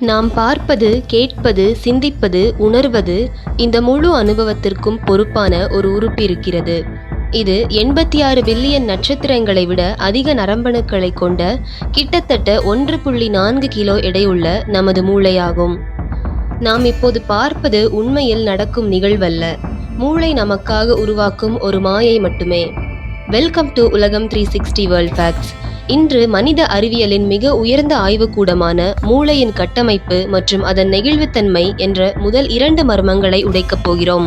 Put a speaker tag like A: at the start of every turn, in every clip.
A: நாம் பார்ப்பது கேட்பது சிந்திப்பது உணர்வது இந்த முழு அனுபவத்திற்கும் பொறுப்பான ஒரு உறுப்பு இருக்கிறது. இது எண்பத்தி ஆறு பில்லியன் நட்சத்திரங்களை விட அதிக நரம்பணுக்களை கொண்ட கிட்டத்தட்ட ஒன்று புள்ளி நான்கு கிலோ எடையுள்ள நமது மூளையாகும். நாம் இப்போது பார்ப்பது உண்மையில் நடக்கும் நிகழ்வல்ல. மூளை நமக்காக உருவாக்கும் ஒரு மாயை மட்டுமே. வெல்கம் டு உலகம் த்ரீ சிக்ஸ்டி வேர்ல்ட் ஃபேக்ட்ஸ் இன்று மனித அறிவியலின் மிக உயர்ந்த ஆய்வுக்கூடமான மூளையின் கட்டமைப்பு மற்றும் அதன் நெகிழ்வுத்தன்மை என்ற முதல் இரண்டு மர்மங்களை உடைக்கப் போகிறோம்.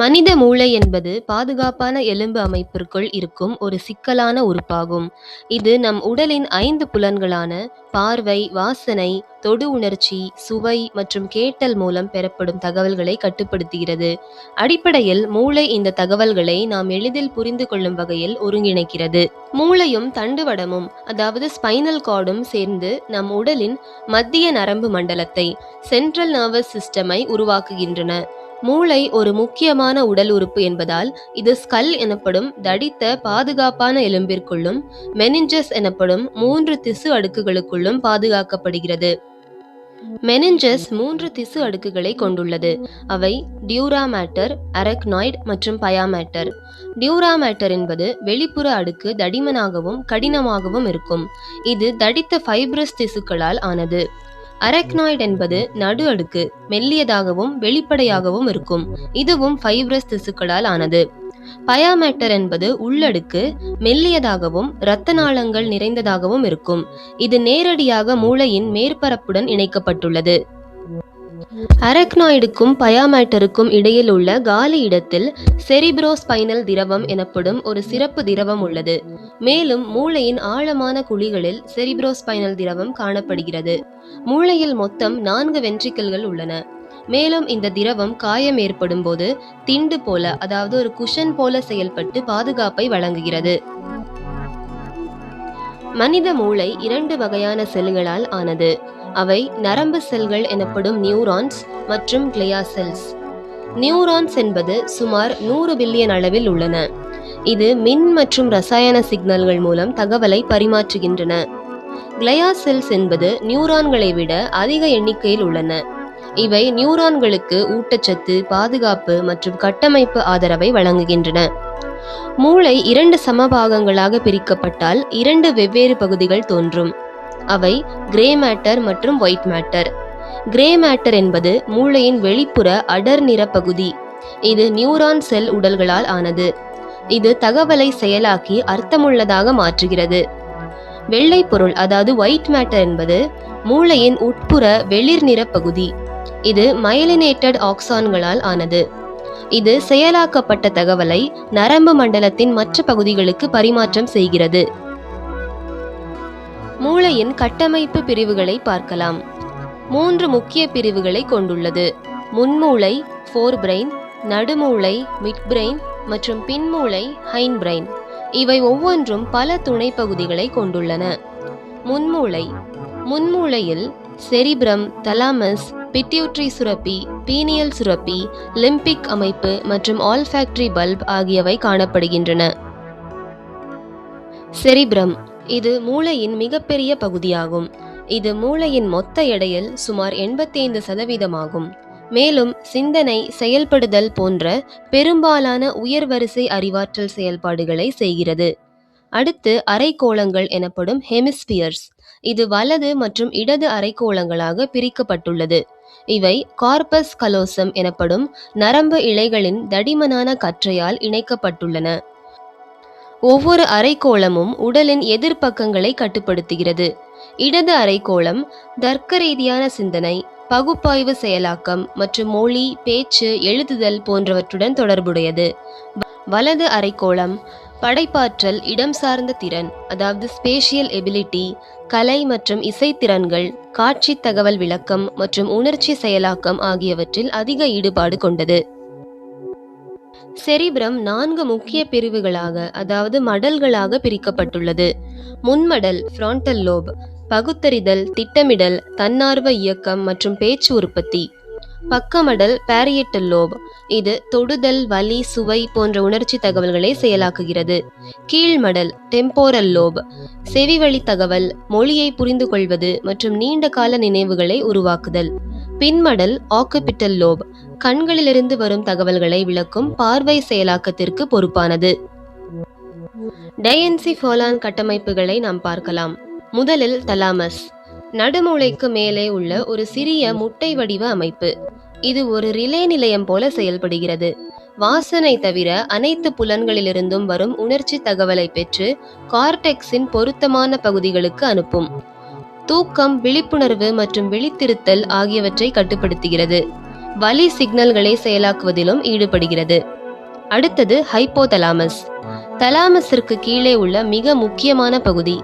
A: மனித மூளை என்பது பாதுகாப்பான எலும்பு அமைப்பிற்குள் இருக்கும் ஒரு சிக்கலான உறுப்பாகும். இது நம் உடலின் ஐந்து புலன்களான பார்வை வாசனை தொடு உணர்ச்சி சுவை மற்றும் கேட்டல் மூலம் பெறப்படும் தகவல்களை கட்டுப்படுத்துகிறது. அடிப்படையில் மூளை இந்த தகவல்களை நாம் எளிதில் புரிந்து கொள்ளும் வகையில் ஒருங்கிணைக்கிறது. மூளையும் தண்டுவடமும் அதாவது ஸ்பைனல் கார்டும் சேர்ந்து நம் உடலின் மத்திய நரம்பு மண்டலத்தை சென்ட்ரல் நர்வஸ் சிஸ்டமை உருவாக்குகின்றன. மூளை ஒரு முக்கியமான உடல் உறுப்பு என்பதால் இது ஸ்கல் எனப்படும் தடித்த பாதுகாப்பான எலும்பிற்குள்ளும் மெனிஞ்சஸ் எனப்படும் மூன்று திசு அடுக்குகளுக்குள்ளும் பாதுகாக்கப்படுகிறது. மெனிஞ்சஸ் மூன்று திசு அடுக்குகளை கொண்டுள்ளது. அவை டியூரா மேட்டர் அரக்னாய்ட் மற்றும் பயாமேட்டர். டியூரா மேட்டர் என்பது வெளிப்புற அடுக்கு தடிமனாகவும் கடினமாகவும் இருக்கும். இது தடித்த ஃபைப்ரஸ் திசுக்களால் ஆனது. அரக்னாய்டு என்பது நடு அடுக்கு மெல்லியதாகவும் வெளிப்படையாகவும் இருக்கும். இதுவும் ஃபைப்ரஸ் திசுக்களால் ஆனது. பயாமேட்டர் என்பது உள்ளடுக்கு மெல்லியதாகவும் இரத்த நாளங்கள் நிறைந்ததாகவும் இருக்கும். இது நேரடியாக மூளையின் மேற்பரப்புடன் இணைக்கப்பட்டுள்ளது. அரக்னாய்டுக்கும் பயாமேட்டருக்கும் இடையில் உள்ள காலி இடத்தில் செரிப்ரோஸ்பைனல் திரவம் எனப்படும் ஒரு சிறப்பு திரவம் உள்ளது. மேலும் மூளையின் ஆழமான குழிகளில் செரிப்ரோஸ்பைனல் திரவம் காணப்படுகிறது. மூளையில் மொத்தம் நான்கு வென்ட்ரிக்கல்கள் உள்ளன. மேலும் இந்த திரவம் காயம் ஏற்படும் போது திண்டு போல அதாவது ஒரு குஷன் போல செயல்பட்டு பாதுகாப்பை வழங்குகிறது. மனித மூளை இரண்டு வகையான செல்களால் ஆனது. அவை நரம்பு செல்கள் எனப்படும் நியூரான்ஸ் மற்றும் கிளியா செல்ஸ் நியூரான்ஸ் என்பது சுமார் நூறு பில்லியன் அளவில் உள்ளன. இது மின் மற்றும் ரசாயன சிக்னல்கள் மூலம் தகவலை பரிமாற்றுகின்றன. கிளையா செல்ஸ் என்பது நியூரான்களை விட அதிக எண்ணிக்கையில் உள்ளன. இவை நியூரான்களுக்கு ஊட்டச்சத்து பாதுகாப்பு மற்றும் கட்டமைப்பு ஆதரவை வழங்குகின்றன. மூளை இரண்டு சமபாகங்களாக பிரிக்கப்பட்டால் இரண்டு வெவ்வேறு பகுதிகள் தோன்றும். அவை கிரே மேட்டர் மற்றும் ஒயிட் மேட்டர் கிரே மேட்டர் என்பது மூளையின் வெளிப்புற அடர் நிற பகுதி. இது நியூரான் செல் உடல்களால் ஆனது. இது தகவலை செயலாக்கி அர்த்தமுள்ளதாக மாற்றுகிறது. வெள்ளை பொருள் அதாவது ஒயிட் மேட்டர் என்பது மூளையின் உட்புற வெளிர் நிற பகுதி. இது மயலினேட்டட் ஆக்சான்களால் ஆனது. இது செயலாக்கப்பட்ட தகவலை நரம்பு மண்டலத்தின் மற்ற பகுதிகளுக்கு பரிமாற்றம் செய்கிறது. மூளையின் கட்டமைப்பு பிரிவுகளை பார்க்கலாம். மூன்று முக்கிய பிரிவுகளை கொண்டுள்ளது. முன்மூளை ஃபோர் பிரெயின் நடுமூளை மிட் பிரெயின் மற்றும் பின்மூளை ஹைன் பிரெயின் இவை ஒவ்வொன்றும் பல துணை பகுதிகளை கொண்டுள்ளன. முன்மூளை. முன்மூளையில் செரிப்ரம் தலாமஸ் பிட்யூட்ரி சுரப்பி பீனியல் சுரப்பி லிம்பிக் அமைப்பு மற்றும் ஆல்ஃபேக்டரி பல்ப் ஆகியவை காணப்படுகின்றன. செரிப்ரம். இது மூளையின் மிகப்பெரிய பகுதியாகும். இது மூளையின் மொத்த எடையில் சுமார் எண்பத்தைந்து சதவீதமாகும். மேலும் சிந்தனை செயல்படுதல் போன்ற பெரும்பாலான உயர்வரிசை அறிவாற்றல் செயல்பாடுகளை செய்கிறது. அடுத்து அரைக்கோளங்கள் எனப்படும் ஹெமிஸ்பியர்ஸ். இது வலது மற்றும் இடது அரைக்கோளங்களாக பிரிக்கப்பட்டுள்ளது. இவை கார்பஸ் கலோசம் எனப்படும் நரம்பு இழைகளின் தடிமனான கற்றையால் இணைக்கப்பட்டுள்ளன. ஒவ்வொரு அரைக்கோளமும் உடலின் எதிர்ப்பக்கங்களை கட்டுப்படுத்துகிறது. இடது அரைக்கோளம் தர்க்க ரீதியான சிந்தனை பகுப்பாய்வு செயலாக்கம் மற்றும் மொழி பேச்சு எழுதுதல் போன்றவற்றுடன் தொடர்புடையது. வலது அரைக்கோளம் படைப்பாற்றல் இடம் சார்ந்த திறன் அதாவது ஸ்பேஷியல் எபிலிட்டி கலை மற்றும் இசைத்திறன்கள் காட்சி தகவல் விளக்கம் மற்றும் உணர்ச்சி செயலாக்கம் ஆகியவற்றில் அதிக ஈடுபாடு கொண்டது. செரிப்ரம் நான்கு முக்கிய பிரிவுகளாக அதாவது மடல்களாக பிரிக்கப்பட்டுள்ளது. முன்மடல் ஃப்ராண்டல் லோப் பகுத்தறிதல் திட்டமிடல் தன்னார்வ இயக்கம் மற்றும் பேச்சு உற்பத்தி. பக்கமடல் பேரியட்டல் லோப் இது தொடுதல் வலி சுவை போன்ற உணர்ச்சி தகவல்களை செயலாக்குகிறது. கீழ்மடல் டெம்போரல் லோப் செவிவழி தகவல் மொழியை புரிந்து கொள்வது மற்றும் நீண்ட கால நினைவுகளை உருவாக்குதல். பின்மடல் ஆக்குபிட்டல் லோப் கண்களிலிருந்து வரும் தகவல்களை விளக்கும் பார்வை செயலாக்கத்திற்கு பொறுப்பானது. டயன்சிஃபாலான் கட்டமைப்புகளை நாம் பார்க்கலாம். முதலில் தலாமஸ் நடுமூளைக்கு மேலே உள்ள ஒரு சிறிய முட்டை வடிவ அமைப்பு. இது ஒரு ரிலே நிலையம் போல செயல்படுகிறது. வாசனை தவிர அனைத்து புலன்களிலிருந்தும் வரும் உணர்ச்சி தகவலை பெற்று கார்டெக்ஸின் பொருத்தமான பகுதிகளுக்கு அனுப்பும். தூக்கம் விழிப்புணர்வு மற்றும் விழித்திருத்தல் ஆகியவற்றை கட்டுப்படுத்துகிறது. வலி சிக்னல்களை செயலாக்குவதிலும் ஈடுபடுகிறது. அடுத்தது ஹைப்போதலாமஸ். தலாமஸிற்கு கீழே உள்ள மிக முக்கியமான பகுதி.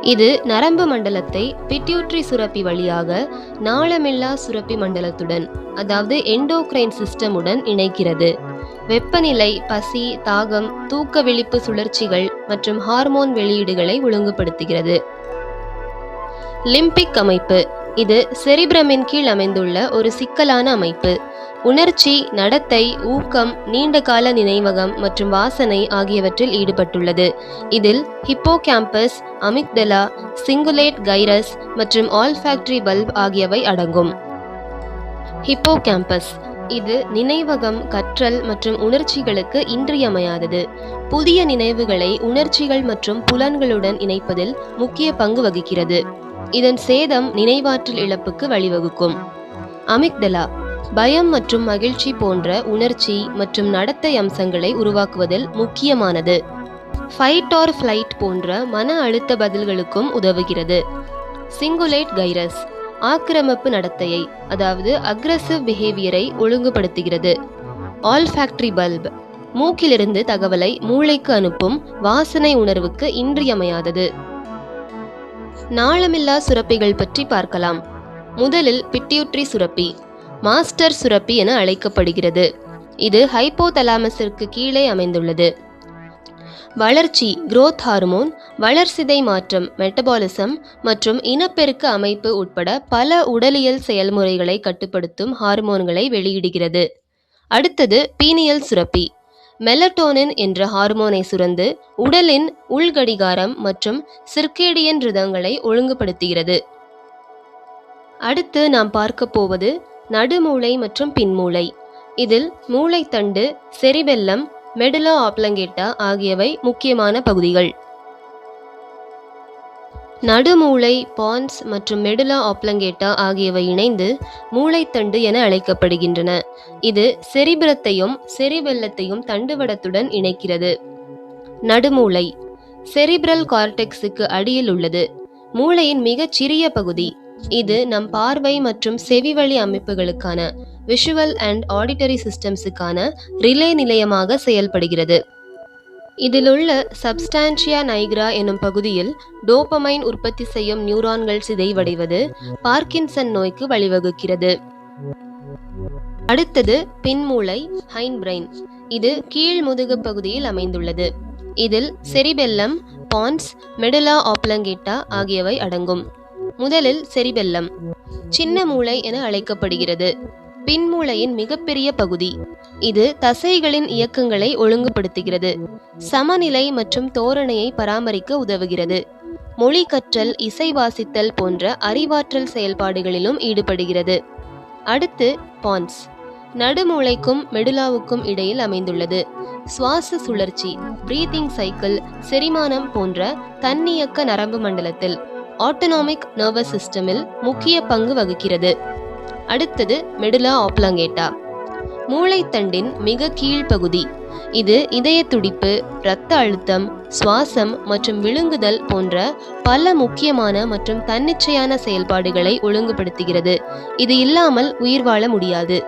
A: இது நரம்பு மண்டலத்தை பிட்யூட்ரி சுரப்பி வழியாக நாளமில்லா சுரப்பி மண்டலத்துடன் அதாவது எண்டோக்ரைன் சிஸ்டமுடன் இணைக்கிறது. வெப்பநிலை பசி தாகம் தூக்க விழிப்பு சுழற்சிகள் மற்றும் ஹார்மோன் வெளியீடுகளை ஒழுங்குபடுத்துகிறது. லிம்பிக் அமைப்பு. இது செரிப்ரமின் கீழ் அமைந்துள்ள ஒரு சிக்கலான அமைப்பு. உணர்ச்சி நடத்தை ஊக்கம் நீண்டகால நினைவகம் மற்றும் வாசனை ஆகியவற்றில் ஈடுபட்டுள்ளது. இதில் ஹிப்போகேம்பஸ் அமிக்டலா சிங்குலேட் கைரஸ் மற்றும் ஆல்ஃபேக்டரி பல்ப் ஆகியவை அடங்கும். ஹிப்போகேம்பஸ். இது நினைவகம் கற்றல் மற்றும் உணர்ச்சிகளுக்கு இன்றியமையாதது. புதிய நினைவுகளை உணர்ச்சிகள் மற்றும் புலன்களுடன் இணைப்பதில் முக்கிய பங்கு வகிக்கிறது. இதன் சேதம் நினைவாற்றல் இழப்புக்கு வழிவகுக்கும். அமிக்டலா பயம் மற்றும் மகிழ்ச்சி போன்ற உணர்ச்சி மற்றும் நடத்தை அம்சங்களை உருவாக்குவதில் முக்கியமானது. ஃபைட் ஆர் ஃப்ளைட் போன்ற மன அழுத்த பதில்களுக்கும் உதவுகிறது. சிங்குலேட் கைரஸ் ஆக்கிரமிப்பு நடத்தையை அதாவது அக்ரசிவ் பிஹேவியரை ஒழுங்குபடுத்துகிறது. ஆல்ஃபாக்டரி பல்ப் மூக்கிலிருந்து தகவலை மூளைக்கு அனுப்பும் வாசனை உணர்வுக்கு இன்றியமையாதது. நாளமில்லா சுரப்பிகள் பற்றி பார்க்கலாம். முதலில் பிட்யூட்ரி சுரப்பி மாஸ்டர் சுரப்பி என அழைக்கப்படுகிறது. இது ஹைப்போதலாமஸிற்கு கீழே அமைந்துள்ளது. வளர்ச்சி குரோத் ஹார்மோன் வளர்சிதை மாற்றம் மெட்டபாலிசம் மற்றும் இனப்பெருக்க அமைப்பு உட்பட பல உடலியல் செயல்முறைகளை கட்டுப்படுத்தும் ஹார்மோன்களை வெளியிடுகிறது. அடுத்தது பீனியல் சுரப்பி. மெலட்டோனின் என்ற ஹார்மோனை சுரந்து உடலின் உள்கடிகாரம் மற்றும் சிர்கேடியன் ரிதங்களை ஒழுங்குபடுத்துகிறது. அடுத்து நாம் பார்க்க போவது நடுமூளை மற்றும் பின்மூளை. இதில் மூளைத்தண்டு செரிபெல்லம் மெடுலோ ஆப்லங்கேட்டா ஆகியவை முக்கியமான பகுதிகள். நடுமூளை பான்ஸ் மற்றும் மெடுலா ஆப்லங்கேட்டா ஆகியவை இணைந்து மூளைத்தண்டு என அழைக்கப்படுகின்றன. இது செரிபிரத்தையும் செரிபெல்லத்தையும் தண்டுவடத்துடன் இணைக்கிறது. நடுமூளை. செரிப்ரல் கார்டெக்ஸுக்கு அடியில் உள்ளது. மூளையின் மிகச் சிறிய பகுதி. இது நம் பார்வை மற்றும் செவிவழி அமைப்புகளுக்கான விஷுவல் அண்ட் ஆடிட்டரி சிஸ்டம்ஸுக்கான ரிலே நிலையமாக செயல்படுகிறது. இதிலுள்ள சப்ஸ்டான்ஷியா நைக்ரா எனும் பகுதியில் டோபமைன் உற்பத்தி செய்யும் நியூரான்கள் சிதைவடைவது பார்க்கின்சன் நோய்க்கு வழிவகுக்கிறது. அடுத்தது பின்மூளை ஹைன் பிரைன் இது கீழ் முதுகு பகுதியில் அமைந்துள்ளது. இதில் செரிபெல்லம் பான்ஸ் மெடுலா ஆப்லங்கேட்டா ஆகியவை அடங்கும். முதலில் செரிபெல்லம் சின்ன மூளை என அழைக்கப்படுகிறது. பின்மூளையின் மிகப்பெரிய பகுதி. இது தசைகளின் இயக்கங்களை ஒழுங்குபடுத்துகிறது. சமநிலை மற்றும் தோரணையை பராமரிக்க உதவுகிறது. மொழி கற்றல் இசை வாசித்தல் போன்ற அறிவாற்றல் செயல்பாடுகளிலும் ஈடுபடுகிறது. அடுத்து பான்ஸ். நடுமூளைக்கும் மெடுலாவுக்கும் இடையில் அமைந்துள்ளது. சுவாச சுழற்சி பிரீத்திங் சைக்கிள் செரிமானம் போன்ற தன்னியக்க நரம்பு மண்டலத்தில் ஆட்டோனாமிக் நர்வஸ் சிஸ்டமில் முக்கிய பங்கு வகிக்கிறது. அடுத்தது மெடுலா ஆப்லாங்கேட்டா. மூளைத்தண்டின் மிக கீழ்ப்பகுதி. இது இதய துடிப்பு இரத்த அழுத்தம் சுவாசம் மற்றும் விழுங்குதல் போன்ற பல முக்கியமான மற்றும் தன்னிச்சையான செயல்பாடுகளை ஒழுங்குபடுத்துகிறது. இது இல்லாமல் உயிர் வாழ முடியாது.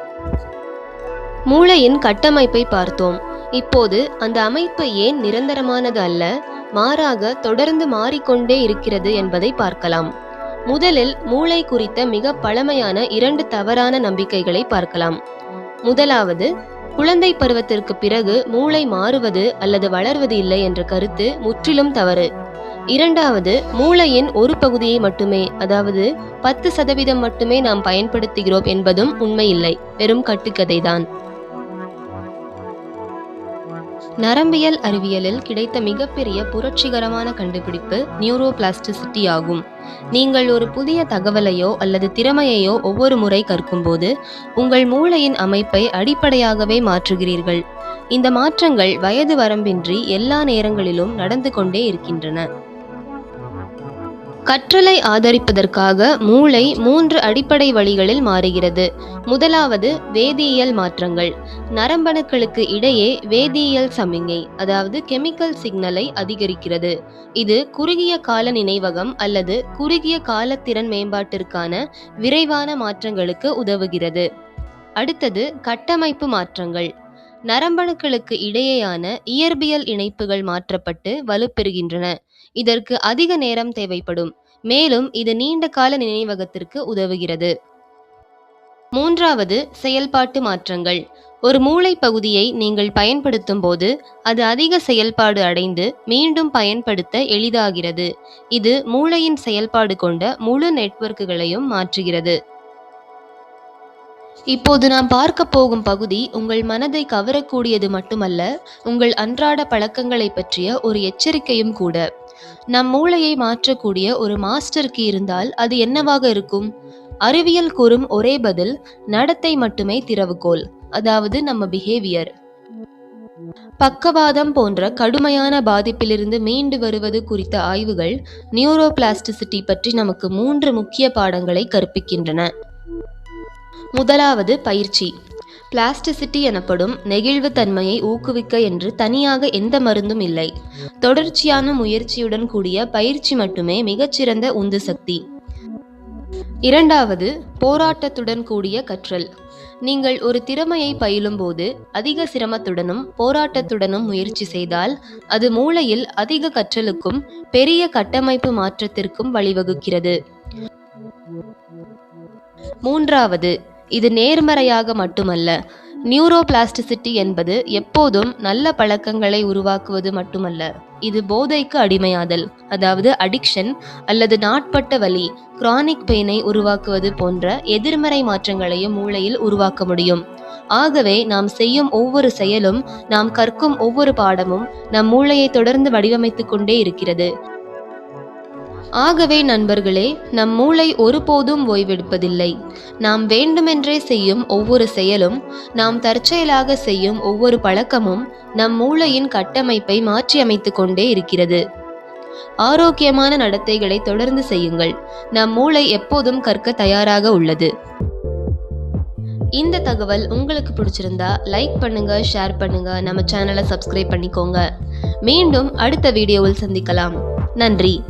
A: மூளையின் கட்டமைப்பை பார்த்தோம். இப்போது அந்த அமைப்பு ஏன் நிரந்தரமானது அல்ல மாறாக தொடர்ந்து மாறிக்கொண்டே இருக்கிறது என்பதை பார்க்கலாம். முதலில் மூளை குறித்த மிக பழமையான இரண்டு தவறான நம்பிக்கைகளை பார்க்கலாம். முதலாவது குழந்தை பருவத்திற்கு பிறகு மூளை மாறுவது அல்லது வளர்வது இல்லை என்ற கருத்து முற்றிலும் தவறு. இரண்டாவது மூளையின் ஒரு பகுதியை மட்டுமே அதாவது பத்து சதவீதம் மட்டுமே நாம் பயன்படுத்துகிறோம் என்பதும் உண்மையில்லை வெறும் கட்டுக்கதைதான். நரம்பியல் அறிவியலில் கிடைத்த மிகப்பெரிய புரட்சிகரமான கண்டுபிடிப்பு நியூரோபிளாஸ்டிசிட்டி ஆகும் நீங்கள் ஒரு புதிய தகவலையோ அல்லது திறமையையோ ஒவ்வொரு முறை கற்கும்போது உங்கள் மூளையின் அமைப்பை அடிப்படையாகவே மாற்றுகிறீர்கள். இந்த மாற்றங்கள் வயது வரம்பின்றி எல்லா நேரங்களிலும் நடந்து கொண்டே இருக்கின்றன. கற்றலை ஆதரிப்பதற்காக மூளை மூன்று அடிப்படை வழிகளில் மாறுகிறது. முதலாவது வேதியியல் மாற்றங்கள். நரம்பணுக்களுக்கு இடையே வேதியியல் சமிங்கை அதாவது கெமிக்கல் சிக்னலை அதிகரிக்கிறது. இது குறுகிய கால நினைவகம் அல்லது குறுகிய காலத்திறன் மேம்பாட்டிற்கான விரைவான மாற்றங்களுக்கு உதவுகிறது. அடுத்தது கட்டமைப்பு மாற்றங்கள். நரம்பணுக்களுக்கு இடையேயான இயற்பியல் இணைப்புகள் மாற்றப்பட்டு வலுப்பெறுகின்றன. இதற்கு அதிக நேரம் தேவைப்படும். மேலும் இது நீண்ட கால நினைவகத்திற்கு உதவுகிறது. மூன்றாவது செயல்பாட்டு மாற்றங்கள். ஒரு மூளை பகுதியை நீங்கள் பயன்படுத்தும் போது அது அதிக செயல்பாடு அடைந்து மீண்டும் பயன்படுத்த எளிதாகிறது. இது மூளையின் செயல்பாடு கொண்ட முழு நெட்வொர்க்குகளையும் மாற்றுகிறது. இப்போது நாம் பார்க்க போகும் பகுதி உங்கள் மனதை கவரக்கூடியது மட்டுமல்ல உங்கள் அன்றாட பழக்கங்களை பற்றிய ஒரு எச்சரிக்கையும் கூட. நம் மூளையை மாற்றக்கூடிய ஒரு மாஸ்டருக்கு இருந்தால் அது என்னவாக இருக்கும்? அறிவியல் கூறும் ஒரே பதில் நடத்தை மட்டுமே திறவுகோல் அதாவது நம்ம பிஹேவியர் பக்கவாதம் போன்ற கடுமையான பாதிப்பிலிருந்து மீண்டு வருவது குறித்த ஆய்வுகள் நியூரோபிளாஸ்டிசிட்டி பற்றி நமக்கு மூன்று முக்கிய பாடங்களை கற்பிக்கின்றன. முதலாவது பயிற்சி. பிளாஸ்டிசிட்டி எனப்படும் நெகிழ்வு தன்மையை ஊக்குவிக்க என்று தனியாக எந்த மருந்தும் இல்லை. தொடர்ச்சியான முயற்சியுடன் கூடிய பயிற்சி மட்டுமே மிகச்சிறந்த உந்து சக்தி. இரண்டாவது போராட்டத்துடன் கூடிய கற்றல். நீங்கள் ஒரு திறமையை பயிலும்போது அதிக சிரமத்துடனும் போராட்டத்துடனும் முயற்சி செய்தால் அது மூளையில் அதிக கற்றலுக்கும் பெரிய கட்டமைப்பு மாற்றத்திற்கும் வழிவகுக்கிறது. மூன்றாவது இது நேர்மறையாக மட்டுமல்ல. நியூரோபிளாஸ்டிசிட்டி என்பது எப்போதும் நல்ல பழக்கங்களை உருவாக்குவது மட்டுமல்ல. இது போதைக்கு அடிமையாதல் அதாவது அடிக்ஷன் அல்லது நாட்பட்ட வலி கிரானிக் பெயினை உருவாக்குவது போன்ற எதிர்மறை மாற்றங்களையும் மூளையில் உருவாக்க முடியும். ஆகவே நாம் செய்யும் ஒவ்வொரு செயலும் நாம் கற்கும் ஒவ்வொரு பாடமும் நம் மூளையை தொடர்ந்து வடிவமைத்துக் கொண்டே இருக்கிறது. ஆகவே நண்பர்களே நம் மூளை ஒருபோதும் ஓய்வெடுப்பதில்லை. நாம் வேண்டுமென்றே செய்யும் ஒவ்வொரு செயலும் நாம் தற்செயலாக செய்யும் ஒவ்வொரு பழக்கமும் நம் மூளையின் கட்டமைப்பை மாற்றியமைத்து கொண்டே இருக்கிறது. ஆரோக்கியமான நடத்தைகளை தொடர்ந்து செய்யுங்கள். நம் மூளை எப்போதும் கற்க தயாராக உள்ளது. இந்த தகவல் உங்களுக்கு பிடிச்சிருந்தா லைக் பண்ணுங்க ஷேர் பண்ணுங்க. நம்ம சேனலை சப்ஸ்கிரைப் பண்ணிக்கோங்க. மீண்டும் அடுத்த வீடியோவில் சந்திக்கலாம். நன்றி.